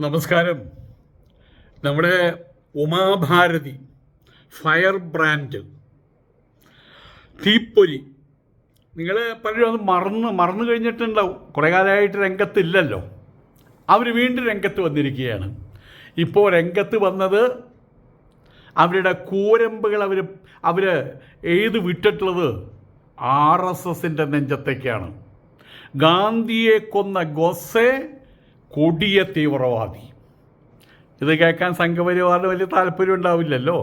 നമസ്കാരം. നമ്മുടെ Uma Bharti fire brand തീപ്പൊരി. നിങ്ങൾ പലരും അത് മറന്ന് മറന്നു കഴിഞ്ഞിട്ടുണ്ടാവും. കുറേ കാലമായിട്ട് രംഗത്തില്ലല്ലോ. അവർ വീണ്ടും രംഗത്ത് വന്നിരിക്കുകയാണ്. ഇപ്പോൾ രംഗത്ത് വന്നത് അവരുടെ കൂരമ്പുകൾ അവർ അവർ എഴുതി വിട്ടിട്ടുള്ളത്? ആർ എസ് എസിന്റെ നെഞ്ചത്തേക്കാണ്. ഗാന്ധിയെ കൊന്ന ഗോസെ കൊടിയ തീവ്രവാദി. ഇത് കേൾക്കാൻ സംഘപരിവാറിന് വലിയ താല്പര്യം ഉണ്ടാവില്ലല്ലോ.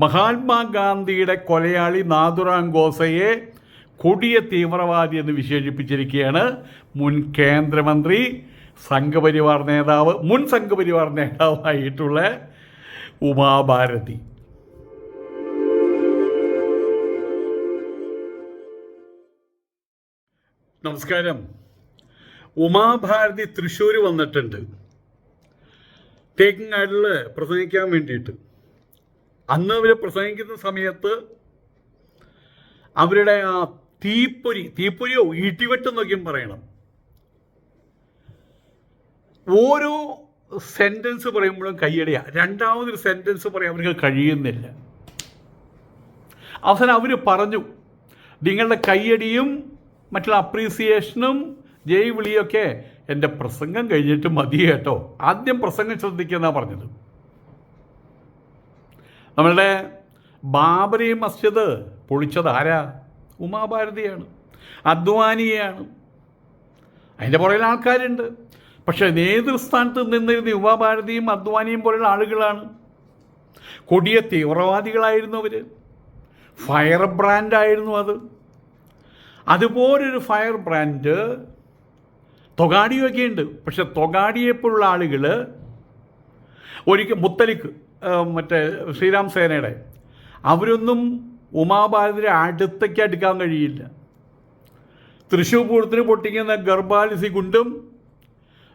മഹാത്മാഗാന്ധിയുടെ കൊലയാളി നാഥുറാം ഗോസയെ കൊടിയ തീവ്രവാദി എന്ന് വിശേഷിപ്പിച്ചിരിക്കുകയാണ് മുൻ കേന്ദ്രമന്ത്രി സംഘപരിവാർ നേതാവ് മുൻ സംഘപരിവാർ നേതാവായിട്ടുള്ള ഉമാഭാരതി. നമസ്കാരം. ഉമാഭാരതി തൃശ്ശൂർ വന്നിട്ടുണ്ട്. തേക്കിങ്ങാടിൽ പ്രസംഗിക്കാൻ വേണ്ടിയിട്ട്. അന്ന് അവർ പ്രസംഗിക്കുന്ന സമയത്ത് അവരുടെ ആ തീപ്പൊരി തീപ്പൊരിയോ ഈട്ടിവെട്ട് നോക്കിയും പറയണം. ഓരോ സെന്റൻസ് പറയുമ്പോഴും കയ്യടിയാ. രണ്ടാമതൊരു സെന്റൻസ് പറയാൻ അവർക്ക് കഴിയുന്നില്ല. അവസാനം അവർ പറഞ്ഞു നിങ്ങളുടെ കയ്യടിയും മറ്റുള്ള അപ്രീസിയേഷനും ജയ് വിളിയൊക്കെ എന്റെ പ്രസംഗം കഴിഞ്ഞിട്ട് മതി കേട്ടോ. ആദ്യം പ്രസംഗം ശ്രദ്ധിക്കുന്ന പറഞ്ഞത്. നമ്മളുടെ ബാബരി മസ്ജിദ് പൊളിച്ചത് ആരാ ഉമാഭാരതിയാണ്. അദ്വാനിയാണ്. അതിന്റെ പുറകിൽ ആൾക്കാരുണ്ട്. പക്ഷേ നേതൃസ്ഥാനത്ത് നിന്നിരുന്ന യുവഭാരതിയും അദ്വാനിയും പോലുള്ള ആളുകളാണ്. കൊടിയ തീവ്രവാദികളായിരുന്നു അവർ ഫയർ ബ്രാൻഡായിരുന്നു അത്. അതുപോലൊരു ഫയർ ബ്രാൻഡ് തൊഗാഡിയൊക്കെ ഉണ്ട്. പക്ഷെ തൊഗാഡിയെപ്പോലുള്ള ആളുകൾ ഒരിക്കൽ മുത്തലിക്ക് മറ്റേ ശ്രീരാം സേനയുടെ അവരൊന്നും ഉമാഭാരതിയുടെ അടുത്തേക്ക് അടുക്കാൻ കഴിയില്ല. തൃശ്ശൂർ പൂരത്തിന് പൊട്ടിക്കുന്ന ഗർഭാലിസി കുണ്ടും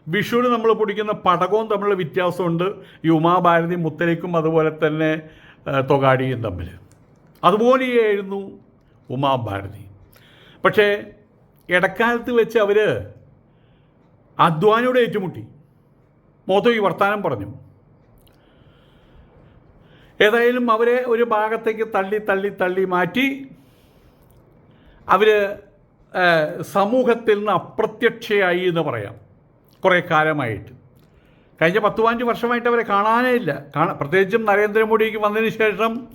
വിഷുവിന് നമ്മൾ പൊടിക്കുന്ന പടകവും തമ്മിലുള്ള വ്യത്യാസമുണ്ട്. ഈ ഉമാഭാരതി മുത്തലിക്കും അതുപോലെ തന്നെ തൊഗാഡിയും തമ്മിൽ അതുപോലെയായിരുന്നു ഉമാഭാരതി പക്ഷേ ഇടക്കാലത്ത് വെച്ച് അവർ അദ്വാനിയോട് ഏറ്റുമുട്ടി. മോത്തോ ഈ വർത്തമാനം പറഞ്ഞു. ഏതായാലും അവരെ ഒരു ഭാഗത്തേക്ക് തള്ളി തള്ളി തള്ളി മാറ്റി അവർ സമൂഹത്തിൽ നിന്ന് അപ്രത്യക്ഷയായി എന്ന് പറയാം. കുറേ കാലമായിട്ട്. കഴിഞ്ഞ പത്ത് പതിനഞ്ച് വർഷമായിട്ട് അവരെ കാണാനേ ഇല്ല. കാണാ പ്രത്യേകിച്ചും നരേന്ദ്രമോദിക്ക് വന്നതിന് ശേഷം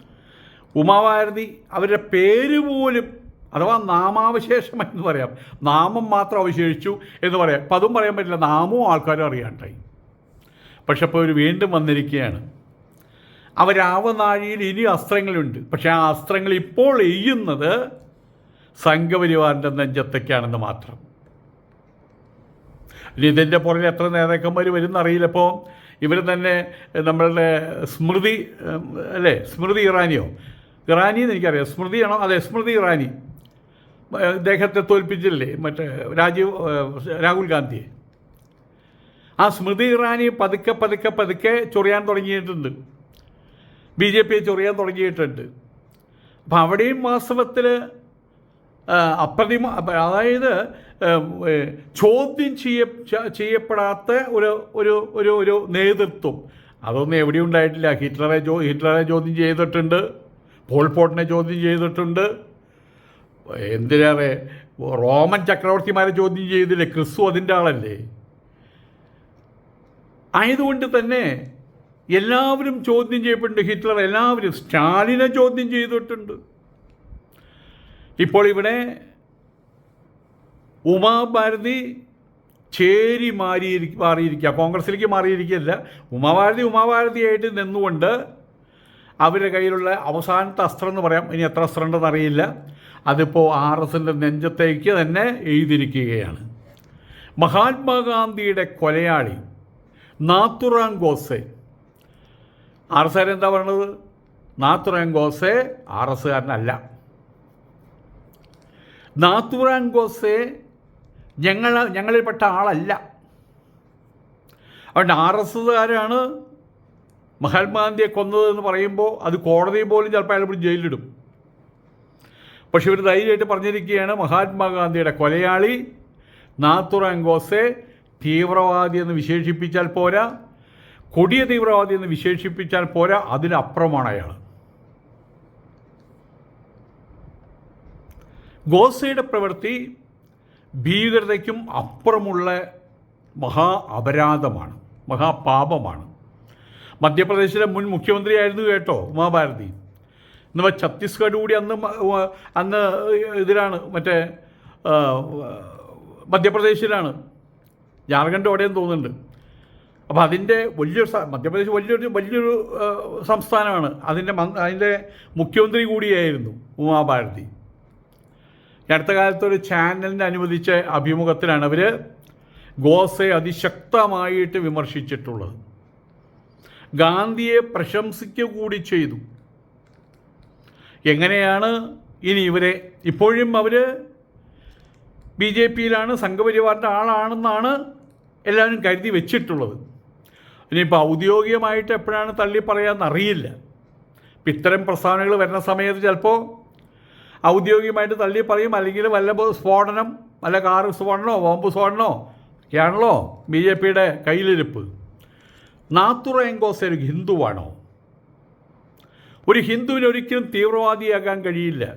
ഉമാഭാരതി അവരുടെ പേര് പോലും അഥവാ നാമാവശേഷം എന്ന് പറയാം. നാമം മാത്രം അവശേഷിച്ചു എന്ന് പറയാം. അപ്പം അതും പറയാൻ പറ്റില്ല. നാമവും ആൾക്കാരും അറിയാണ്ടായി. പക്ഷെ അപ്പോൾ അവർ വീണ്ടും വന്നിരിക്കുകയാണ്. അവരാവനാഴിയിൽ ഇനി അസ്ത്രങ്ങളുണ്ട്. പക്ഷേ ആ അസ്ത്രങ്ങൾ ഇപ്പോൾ എയ്യുന്നത് സംഘപരിവാറിന്റെ നെഞ്ചത്തേക്കാണെന്ന് മാത്രം. ഇനി ഇതിന്റെ പുറകിൽ എത്ര നേതാക്കന്മാർ വരുന്നറിയില്ല. ഇപ്പോൾ ഇവർ തന്നെ നമ്മളുടെ സ്മൃതി അല്ലേ? സ്മൃതി ഇറാനിയോ? ഇറാനി എന്ന് എനിക്കറിയാം. സ്മൃതിയാണോ? അതെ സ്മൃതി ഇറാനി. ഇദ്ദേഹത്തെ തോൽപ്പിച്ചില്ലേ? മറ്റേ രാജീവ് രാഹുൽ ഗാന്ധിയെ. ആ സ്മൃതി ഇറാനി പതുക്കെ പതുക്കെ പതുക്കെ ചൊറിയാൻ തുടങ്ങിയിട്ടുണ്ട്. ബി ജെ പിയെ ചൊറിയാൻ തുടങ്ങിയിട്ടുണ്ട്. അപ്പം അവിടെയും വാസ്തവത്തിൽ അപ്രതിമ അതായത് ചോദ്യം ചെയ്യ ചെയ്യപ്പെടാത്ത ഒരു ഒരു ഒരു ഒരു നേതൃത്വം. അതൊന്നും എവിടെയും ഉണ്ടായിട്ടില്ല. ഹിറ്റ്ലറെ ചോ ഹിറ്റ്ലറെ ചോദ്യം ചെയ്തിട്ടുണ്ട്. പോൾപോട്ടിനെ ചോദ്യം ചെയ്തിട്ടുണ്ട്. എന്തിനേറെ റോമൻ ചക്രവർത്തിമാരെ ചോദ്യം ചെയ്തില്ലേ? ക്രിസ്തു അതിന്റെ ആളല്ലേ? ആയതുകൊണ്ട് തന്നെ എല്ലാവരും ചോദ്യം ചെയ്യപ്പെട്ടുണ്ട് ഹിറ്റ്ലർ എല്ലാവരും സ്റ്റാലിനെ ചോദ്യം ചെയ്തിട്ടുണ്ട്. ഇപ്പോൾ ഇവിടെ ഉമാഭാരതി ചേരി മാറിയിരിക്കുക മാറിയിരിക്കുക കോൺഗ്രസിലേക്ക് മാറിയിരിക്കുകയല്ല ഉമാഭാരതി ഉമാഭാരതിയായിട്ട് നിന്നുകൊണ്ട് അവരുടെ കയ്യിലുള്ള അവസാനത്തെ അസ്ത്രം എന്ന് പറയാം. ഇനി എത്ര അസ്ത്രം ഉണ്ടെന്ന് അറിയില്ല. അതിപ്പോൾ ആർ എസിന്റെ നെഞ്ചത്തേക്ക് തന്നെ എഴുതിയിരിക്കുകയാണ്. മഹാത്മാഗാന്ധിയുടെ കൊലയാളി നാത്തുറാം ഗോസെ. ആർ എസ് എന്താ പറയണത്? നാത്തുറാം ഗോസെ ആർ എസ്സുകാരനല്ല നാത്തുറാം ഗോസെ ഞങ്ങൾ ഞങ്ങളിൽപ്പെട്ട ആളല്ല. അതുകൊണ്ട് ആർ എസ്സുകാരാണ് മഹാത്മാഗാന്ധിയെ കൊന്നതെന്ന് പറയുമ്പോൾ അത് കോടതി പോലും ചിലപ്പോൾ അയാൾ പിടിച്ച് ജയിലിലിടും. പക്ഷെ ഇവർ ധൈര്യമായിട്ട് പറഞ്ഞിരിക്കുകയാണ് മഹാത്മാഗാന്ധിയുടെ കൊലയാളി നാത്തുറാം ഗോസെ തീവ്രവാദി എന്ന് വിശേഷിപ്പിച്ചാൽ പോരാ കൊടിയ തീവ്രവാദി എന്ന് വിശേഷിപ്പിച്ചാൽ പോരാ അതിനപ്പുറമാണ് അയാൾ ഗോസയുടെ പ്രവൃത്തി ഭീകരതയ്ക്കും അപ്പുറമുള്ള മഹാ അപരാധമാണ് മഹാപാപമാണ് മധ്യപ്രദേശിലെ മുൻ മുഖ്യമന്ത്രിയായിരുന്നു കേട്ടോ ഉമാഭാരതി. എന്നാൽ ഛത്തീസ്ഗഡ് കൂടി അന്ന് അന്ന് ഇതിലാണ് മറ്റേ മധ്യപ്രദേശിലാണ്. ജാർഖണ്ഡ് എവിടെയും തോന്നുന്നുണ്ട്. അപ്പോൾ അതിന്റെ വലിയൊരു മധ്യപ്രദേശ് വലിയൊരു വലിയൊരു സംസ്ഥാനമാണ്. അതിന്റെ അതിന്റെ മുഖ്യമന്ത്രി കൂടിയായിരുന്നു ഉമാഭാരതി. അടുത്ത കാലത്ത് ഒരു ചാനലിന് അനുവദിച്ച അഭിമുഖത്തിലാണ് അവർ ഗോസെ അതിശക്തമായിട്ട് വിമർശിച്ചിട്ടുള്ളത്. ഗാന്ധിയെ പ്രശംസിക്കുക കൂടി ചെയ്തു. എങ്ങനെയാണ് ഇനി ഇവരെ ഇപ്പോഴും അവർ ബി ജെ പിയിലാണ് സംഘപരിവാറിന്റെ ആളാണെന്നാണ് എല്ലാവരും കരുതി വെച്ചിട്ടുള്ളത്. ഇനിയിപ്പോൾ ഔദ്യോഗികമായിട്ട് എപ്പോഴാണ് തള്ളി പറയാമെന്ന് അറിയില്ല. ഇപ്പം ഇത്തരം പ്രസ്താവനകൾ വരുന്ന സമയത്ത് ചിലപ്പോൾ ഔദ്യോഗികമായിട്ട് തള്ളി പറയും അല്ലെങ്കിൽ വല്ല സ്ഫോടനം വല്ല കാർ സ്ഫോടനോ ബോംബ് സ്ഫോടനോ ഒക്കെയാണല്ലോ ബി ജെ പിയുടെ കയ്യിലിരിപ്പ്. നാത്തുറ എങ്കോസ് ഒരു ഹിന്ദുവാണോ? ഒരു ഹിന്ദുവിന് ഒരിക്കലും തീവ്രവാദിയാകാൻ കഴിയില്ല.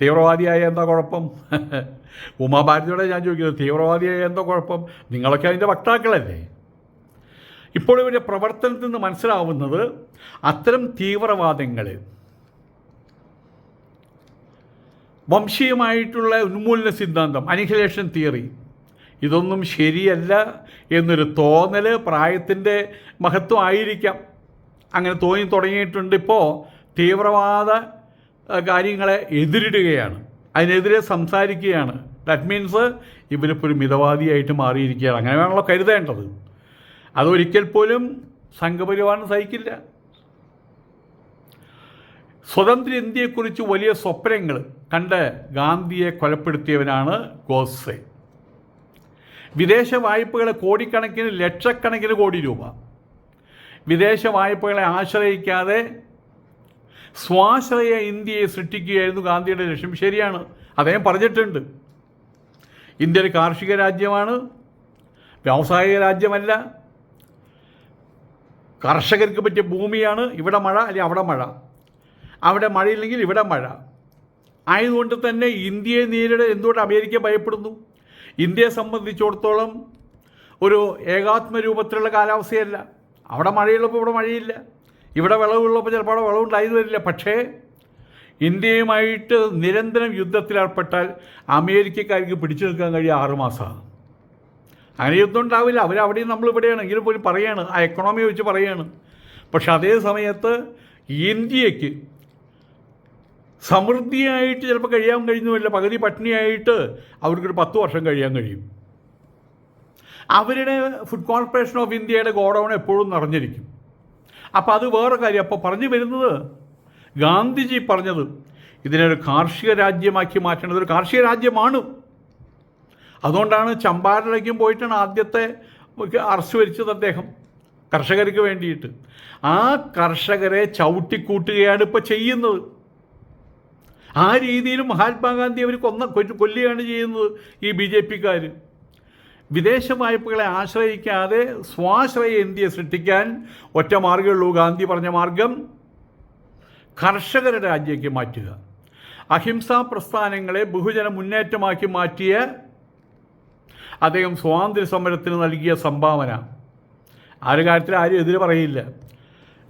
തീവ്രവാദിയായ എന്താ കുഴപ്പം? ഉമാഭാരതിയോടെ ഞാൻ ചോദിക്കുന്നത് തീവ്രവാദിയായ എന്താ കുഴപ്പം? നിങ്ങളൊക്കെ അതിന്റെ വക്താക്കളല്ലേ? ഇപ്പോൾ ഇവരുടെ പ്രവർത്തനത്തിൽ നിന്ന് മനസ്സിലാവുന്നത് അത്തരം തീവ്രവാദങ്ങൾ വംശീയമായിട്ടുള്ള ഉന്മൂലന സിദ്ധാന്തം അനിഹിലേഷൻ തിയറി ഇതൊന്നും ശരിയല്ല എന്നൊരു തോന്നൽ പ്രായത്തിന്റെ മഹത്വമായിരിക്കാം. അങ്ങനെ തോന്നി തുടങ്ങിയിട്ടുണ്ട് ഇപ്പോൾ തീവ്രവാദ കാര്യങ്ങളെ എതിരിടുകയാണ്. അതിനെതിരെ സംസാരിക്കുകയാണ്. ദാറ്റ് മീൻസ് ഇവരിപ്പോൾ ഒരു മിതവാദിയായിട്ട് മാറിയിരിക്കുകയാണ്. അങ്ങനെ വേണമല്ലോ കരുതേണ്ടത്. അതൊരിക്കൽ പോലും സംഘപരിവാറിന് സഹിക്കില്ല. സ്വതന്ത്ര ഇന്ത്യയെക്കുറിച്ച് വലിയ സ്വപ്നങ്ങൾ കണ്ട് ഗാന്ധിയെ കൊലപ്പെടുത്തിയവനാണ് ഗോഡ്സെ. വിദേശ വായ്പകളെ കോടിക്കണക്കിന് ലക്ഷക്കണക്കിന് കോടി രൂപ. വിദേശ വായ്പകളെ ആശ്രയിക്കാതെ സ്വാശ്രയ ഇന്ത്യയെ സൃഷ്ടിക്കുകയായിരുന്നു ഗാന്ധിയുടെ ലക്ഷ്യം. ശരിയാണ്. അദ്ദേഹം പറഞ്ഞിട്ടുണ്ട്. ഇന്ത്യ ഒരു കാർഷിക രാജ്യമാണ്. വ്യാവസായിക രാജ്യമല്ല. കർഷകർക്ക് പറ്റിയ ഭൂമിയാണ്. ഇവിടെ മഴ അല്ലെങ്കിൽ അവിടെ മഴ. അവിടെ മഴയില്ലെങ്കിൽ ഇവിടെ മഴ. ആയതുകൊണ്ട് തന്നെ ഇന്ത്യയെ നേരിടാൻ എന്തുകൊണ്ട് അമേരിക്ക ഭയപ്പെടുന്നു? ഇന്ത്യയെ സംബന്ധിച്ചിടത്തോളം ഒരു ഏകാത്മ രൂപത്തിലുള്ള കാലാവസ്ഥയല്ല. അവിടെ മഴയുള്ളപ്പോൾ ഇവിടെ മഴയില്ല. ഇവിടെ വിളവുള്ളപ്പോൾ ചിലപ്പോൾ അവിടെ വിളവുണ്ടായി വരില്ല. പക്ഷേ ഇന്ത്യയുമായിട്ട് നിരന്തരം യുദ്ധത്തിലേർപ്പെട്ടാൽ അമേരിക്കക്കാർക്ക് പിടിച്ചു നിൽക്കാൻ കഴിയുക ആറുമാസമാണ് അങ്ങനെ യുദ്ധം ഉണ്ടാവില്ല. അവരവിടെയും നമ്മൾ ഇവിടെയാണ്. എങ്കിലും പോലും പറയാണ്. ആ എക്കണോമി വെച്ച് പറയാണ്. പക്ഷെ അതേ സമയത്ത് ഇന്ത്യയ്ക്ക് സമൃദ്ധിയായിട്ട് ചിലപ്പോൾ കഴിയാൻ കഴിയുന്നുമില്ല പകുതി പട്ടിണിയായിട്ട് അവർക്കൊരു പത്ത് വർഷം കഴിയാൻ കഴിയും. അവരുടെ ഫുഡ് കോർപ്പറേഷൻ ഓഫ് ഇന്ത്യയുടെ ഗോഡൗൺ എപ്പോഴും നിറഞ്ഞിരിക്കും. അപ്പോൾ അത് വേറെ കാര്യം. അപ്പോൾ പറഞ്ഞു വരുന്നത് ഗാന്ധിജി പറഞ്ഞത് ഇതിനൊരു കാർഷിക രാജ്യമാക്കി മാറ്റേണ്ടത് ഒരു കാർഷിക രാജ്യമാണ്. അതുകൊണ്ടാണ് ചമ്പാരനിലേക്കും പോയിട്ടാണ് ആദ്യത്തെ അറസ്റ്റ് വരിച്ചത് അദ്ദേഹം കർഷകർക്ക് വേണ്ടിയിട്ട്. ആ കർഷകരെ ചവിട്ടിക്കൂട്ടുകയാണ് ഇപ്പോൾ ചെയ്യുന്നത്. ആ രീതിയിൽ മഹാത്മാഗാന്ധി അവർ കൊന്ന കൊല്ല് കൊല്ലുകയാണ് ചെയ്യുന്നത് ഈ ബി ജെ പിക്കാർ വിദേശ വായ്പകളെ ആശ്രയിക്കാതെ സ്വാശ്രയ ഇന്ത്യയെ സൃഷ്ടിക്കാൻ ഒറ്റ മാർഗമുള്ളൂ ഗാന്ധി പറഞ്ഞ മാർഗം കർഷകരുടെ രാജ്യത്തേക്ക് മാറ്റുക. അഹിംസാ പ്രസ്ഥാനങ്ങളെ ബഹുജന മുന്നേറ്റമാക്കി മാറ്റിയ അദ്ദേഹം സ്വാതന്ത്ര്യ സമരത്തിന് നൽകിയ സംഭാവന. ആ ഒരു കാര്യത്തിൽ ആരും എതിര് പറയില്ല.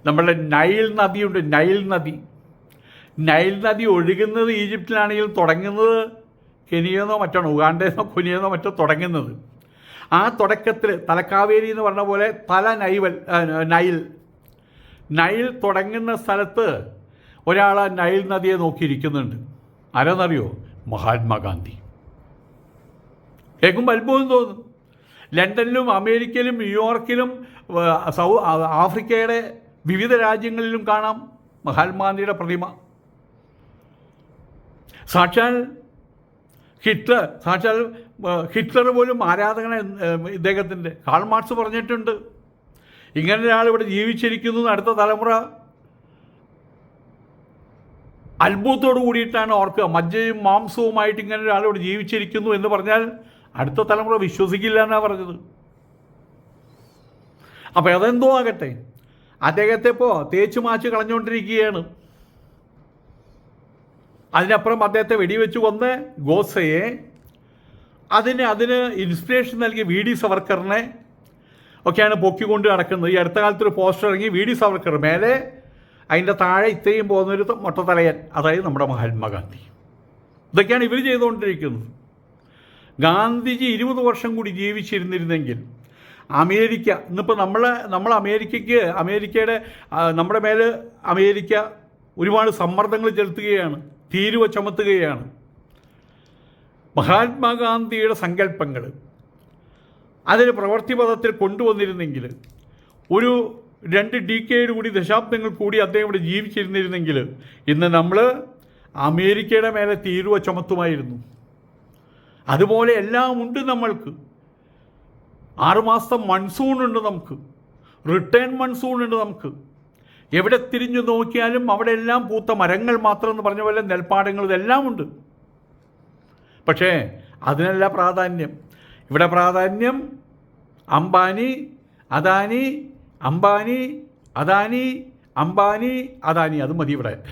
നമ്മളുടെ നൈൽ നദിയുണ്ട്. നൈൽ നദി. നൈൽ നദി ഒഴുകുന്നത് ഈജിപ്തിലാണെങ്കിൽ തുടങ്ങുന്നത് കെനിയെന്നോ മറ്റാണ് ഉഗാണ്ടെന്നോ കൊനിയെന്നോ മറ്റോ തുടങ്ങുന്നത്. ആ തുടക്കത്തിൽ തലക്കാവേരി എന്ന് പറഞ്ഞ പോലെ തല നൈവൽ നൈൽ. നൈൽ തുടങ്ങുന്ന സ്ഥലത്ത് ഒരാൾ നൈൽ നദിയെ നോക്കിയിരിക്കുന്നുണ്ട്. ആരാന്നറിയോ? മഹാത്മാഗാന്ധി. കേൾക്കുമ്പോൾ അത്ഭുതം തോന്നും. ലണ്ടനിലും അമേരിക്കയിലും ന്യൂയോർക്കിലും സൗ ആഫ്രിക്കയുടെ വിവിധ രാജ്യങ്ങളിലും കാണാം മഹാത്മാഗാന്ധിയുടെ പ്രതിമ. സാക്ഷാൽ ഹിറ്റ്ലർ സാക്ഷാൽ ഹിറ്റ്ലർ പോലും ആരാധകനെ ഇദ്ദേഹത്തിന്റെ കാൾ മാർക്സ് പറഞ്ഞിട്ടുണ്ട്. ഇങ്ങനെ ഒരാൾ ഇവിടെ ജീവിച്ചിരിക്കുന്നു അടുത്ത തലമുറ അത്ഭുതത്തോട് കൂടിയിട്ടാണ് ഓർക്കുക. മജ്ജയും മാംസവുമായിട്ട് ഇങ്ങനെ ഒരാൾ ഇവിടെ ജീവിച്ചിരിക്കുന്നു എന്ന് പറഞ്ഞാൽ അടുത്ത തലമുറ വിശ്വസിക്കില്ല എന്നാണ് പറഞ്ഞത്. അപ്പോൾ അതെന്തോ ആകട്ടെ. അദ്ദേഹത്തെ ഇപ്പോൾ തേച്ച് മാച്ച് കളഞ്ഞുകൊണ്ടിരിക്കുകയാണ്. അതിനപ്പുറം അദ്ദേഹത്തെ വെടിവെച്ച് കൊന്ന് ഗോസയെ അതിന് അതിന് ഇൻസ്പിറേഷൻ നൽകിയ വി ഡി സവർക്കറിനെ ഒക്കെയാണ് പൊക്കിക്കൊണ്ട് നടക്കുന്നത്. ഈ അടുത്ത കാലത്ത് ഒരു പോസ്റ്റർ ഇറങ്ങി വി ഡി സവർക്കർ മേലെ അതിന്റെ താഴെ ഇത്രയും പോകുന്നൊരു മൊട്ടത്തലയൻ അതായത് നമ്മുടെ മഹാത്മാഗാന്ധി ഇതൊക്കെയാണ് ഇവർ ചെയ്തുകൊണ്ടിരിക്കുന്നത്. ഗാന്ധിജി ഇരുപത് വർഷം കൂടി ജീവിച്ചിരുന്നിരുന്നെങ്കിൽ അമേരിക്ക ഇന്നിപ്പോൾ നമ്മൾ നമ്മൾ അമേരിക്കയ്ക്ക് അമേരിക്കയുടെ നമ്മുടെ മേൽ അമേരിക്ക ഒരുപാട് സമ്മർദ്ദങ്ങൾ ചെലുത്തുകയാണ്. തീരുവ ചുമത്തുകയാണ്. മഹാത്മാഗാന്ധിയുടെ സങ്കല്പങ്ങൾ. അതിന് പ്രവൃത്തിപഥത്തിൽ കൊണ്ടുവന്നിരുന്നെങ്കിൽ ഒരു രണ്ട് ഡീക്കേഡ് കൂടി ദശാബ്ദങ്ങൾ കൂടി അദ്ദേഹം ഇവിടെ ജീവിച്ചിരുന്നിരുന്നെങ്കിൽ ഇന്ന് നമ്മൾ അമേരിക്കയുടെ മേലെ തീരുവ ചുമത്തുമായിരുന്നു. അതുപോലെ എല്ലാം ഉണ്ട് നമ്മൾക്ക്. ആറുമാസത്തെ മൺസൂൺ ഉണ്ട് നമുക്ക്. റിട്ടേൺ മൺസൂൺ ഉണ്ട് നമുക്ക്. എവിടെ തിരിഞ്ഞു നോക്കിയാലും അവിടെ എല്ലാം പൂത്ത മരങ്ങൾ മാത്രം എന്ന് പറഞ്ഞ പോലെ നെൽപ്പാടങ്ങൾ ഇതെല്ലാം ഉണ്ട്. പക്ഷേ അതിനല്ല പ്രാധാന്യം. ഇവിടെ പ്രാധാന്യം അംബാനി അദാനി അംബാനി അദാനി അംബാനി അദാനി. അത് മതി ഇവിടെ.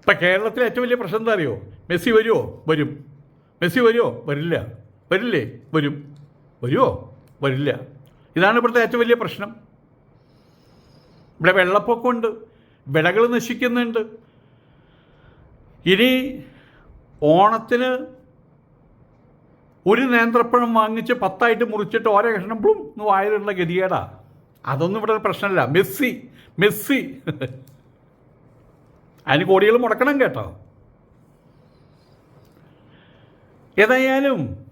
ഇപ്പം കേരളത്തിലെ ഏറ്റവും വലിയ പ്രശ്നം എന്താ അറിയോ? മെസ്സി വരുമോ വരും. മെസ്സി വരുമോ വരില്ല. വരില്ലേ? വരും. വരുമോ വരില്ല. ഇതാണ് ഇവിടുത്തെ ഏറ്റവും വലിയ പ്രശ്നം. ഇവിടെ വെള്ളപ്പൊക്കമുണ്ട് വിളകൾ നശിക്കുന്നുണ്ട്. ഇനി ഓണത്തിന് ഒരു നേന്ത്രപ്പഴം വാങ്ങിച്ച് പത്തായിട്ട് മുറിച്ചിട്ട് ഓരോ കഷ്ണം ബ്ലും എന്ന് വായിലുള്ള ഗതികേടാ. അതൊന്നും ഇവിടെ പ്രശ്നമല്ല. Messi Messi. അതിന് കോടികൾ മുടക്കണം കേട്ടോ. ഏതായാലും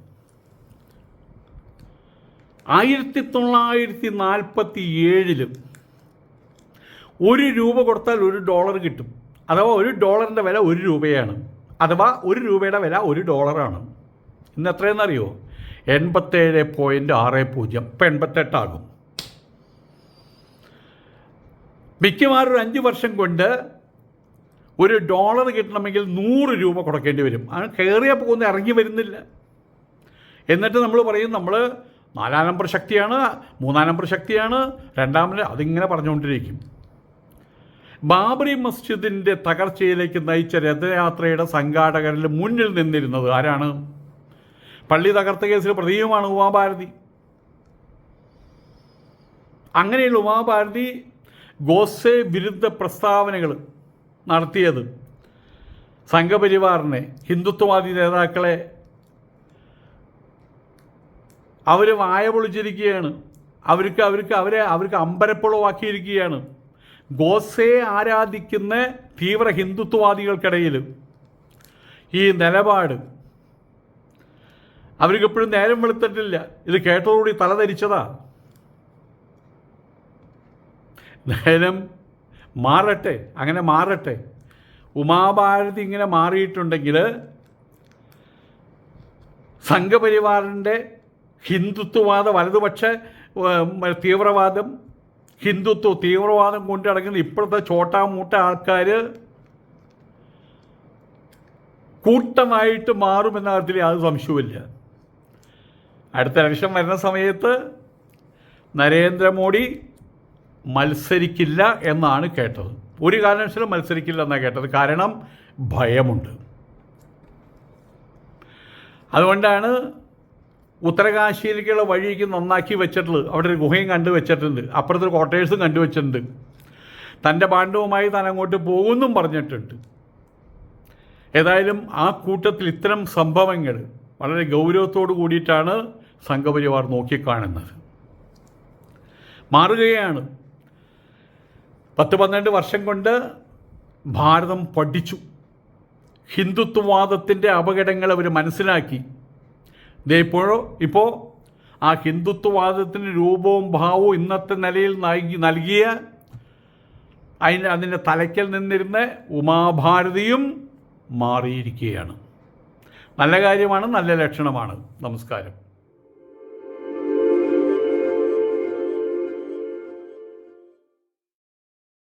ആയിരത്തി തൊള്ളായിരത്തി നാൽപ്പത്തി ഏഴിലും ഒരു രൂപ കൊടുത്താൽ ഒരു ഡോളർ കിട്ടും. അഥവാ ഒരു ഡോളറിന്റെ വില ഒരു രൂപയാണ്. അഥവാ ഒരു രൂപയുടെ വില ഒരു ഡോളറാണ്. ഇന്ന് എത്രയെന്നറിയോ? എൺപത്തേഴ് പോയിന്റ് ആറ് പൂജ്യം. ഇപ്പം എൺപത്തെട്ടാകും മിക്കവാറും ഒരു അഞ്ച് വർഷം കൊണ്ട് ഒരു ഡോളർ കിട്ടണമെങ്കിൽ നൂറ് രൂപ കൊടുക്കേണ്ടി വരും. അത് കയറിയപ്പോൾ പോകുന്ന ഇറങ്ങി വരുന്നില്ല. എന്നിട്ട് നമ്മൾ പറയും നമ്മൾ നാലാം നമ്പർ ശക്തിയാണ് മൂന്നാം നമ്പർ ശക്തിയാണ് രണ്ടാമത് അതിങ്ങനെ പറഞ്ഞുകൊണ്ടിരിക്കും. ബാബറി മസ്ജിദിന്റെ തകർച്ചയിലേക്ക് നയിച്ച രഥയാത്രയുടെ സംഘാടകരിൽ മുന്നിൽ നിന്നിരുന്നത് ആരാണ്? പള്ളി തകർത്ത കേസിൽ പ്രതിയുമാണ് ഉമാഭാരതി. അങ്ങനെയുള്ള ഉമാഭാരതി ഗോസെ വിരുദ്ധ പ്രസ്താവനകൾ നടത്തിയത് സംഘപരിവാറിനെ ഹിന്ദുത്വവാദി നേതാക്കളെ അവർ വായ പൊളിച്ചിരിക്കുകയാണ്. അവർക്ക് അവർക്ക് അവരെ അവർക്ക് അമ്പരപ്പുളവാക്കിയിരിക്കുകയാണ്. ഗോസയെ ആരാധിക്കുന്ന തീവ്ര ഹിന്ദുത്വവാദികൾക്കിടയിൽ ഈ നിലപാട് അവർക്ക് എപ്പോഴും നേരം വെളുത്തിട്ടില്ല. ഇത് കേട്ടതോടുകൂടി തലധരിച്ചതാ നേരം മാറട്ടെ അങ്ങനെ മാറട്ടെ. ഉമാഭാരതി ഇങ്ങനെ മാറിയിട്ടുണ്ടെങ്കിൽ സംഘപരിവാറിന്റെ ഹിന്ദുത്വവാദ വലതുപക്ഷ തീവ്രവാദം. ഹിന്ദുത്വ തീവ്രവാദം കൊണ്ട് നടക്കുന്ന ഇപ്പോഴത്തെ ചോട്ടാ മൂട്ട ആൾക്കാർ കൂട്ടമായിട്ട് മാറുമെന്ന കാര്യത്തിൽ യാതൊരു സംശയവുമില്ല. അടുത്ത ഇലക്ഷൻ വരുന്ന സമയത്ത് നരേന്ദ്രമോദി മത്സരിക്കില്ല എന്നാണ് കേട്ടത്. ഒരു കാരണവശാലും മത്സരിക്കില്ല എന്നാണ് കേട്ടത്. കാരണം ഭയമുണ്ട്. അതുകൊണ്ടാണ് ഉത്തരകാശിയിലേക്കുള്ള വഴിക്ക് നന്നാക്കി വെച്ചിട്ടുള്ളത്. അവിടെ ഒരു ഗുഹയും കണ്ടു വെച്ചിട്ടുണ്ട്. അപ്പുറത്തൊരു ക്വാർട്ടേഴ്സും കണ്ടു വെച്ചിട്ടുണ്ട്. തന്റെ പാണ്ഡവുമായി താൻ അങ്ങോട്ട് പോകുമെന്നും പറഞ്ഞിട്ടുണ്ട്. ഏതായാലും ആ കൂട്ടത്തിൽ ഇത്തരം സംഭവങ്ങൾ വളരെ ഗൗരവത്തോടു കൂടിയിട്ടാണ് സംഘപരിവാർ നോക്കിക്കാണുന്നത്. മാറുകയാണ്. പത്ത് പന്ത്രണ്ട് വർഷം കൊണ്ട് ഭാരതം പഠിച്ചു. ഹിന്ദുത്വവാദത്തിന്റെ അപകടങ്ങൾ അവർ മനസ്സിലാക്കി. ദേ ഇപ്പോഴോ? ഇപ്പോൾ ആ ഹിന്ദുത്വവാദത്തിന് രൂപവും ഭാവവും ഇന്നത്തെ നിലയിൽ നൽകി നൽകിയ അതിന് അതിന്റെ തലയ്ക്കൽ നിന്നിരുന്ന ഉമാഭാരതിയും മാറിയിരിക്കുകയാണ്. നല്ല കാര്യമാണ് നല്ല ലക്ഷണമാണ്. നമസ്കാരം.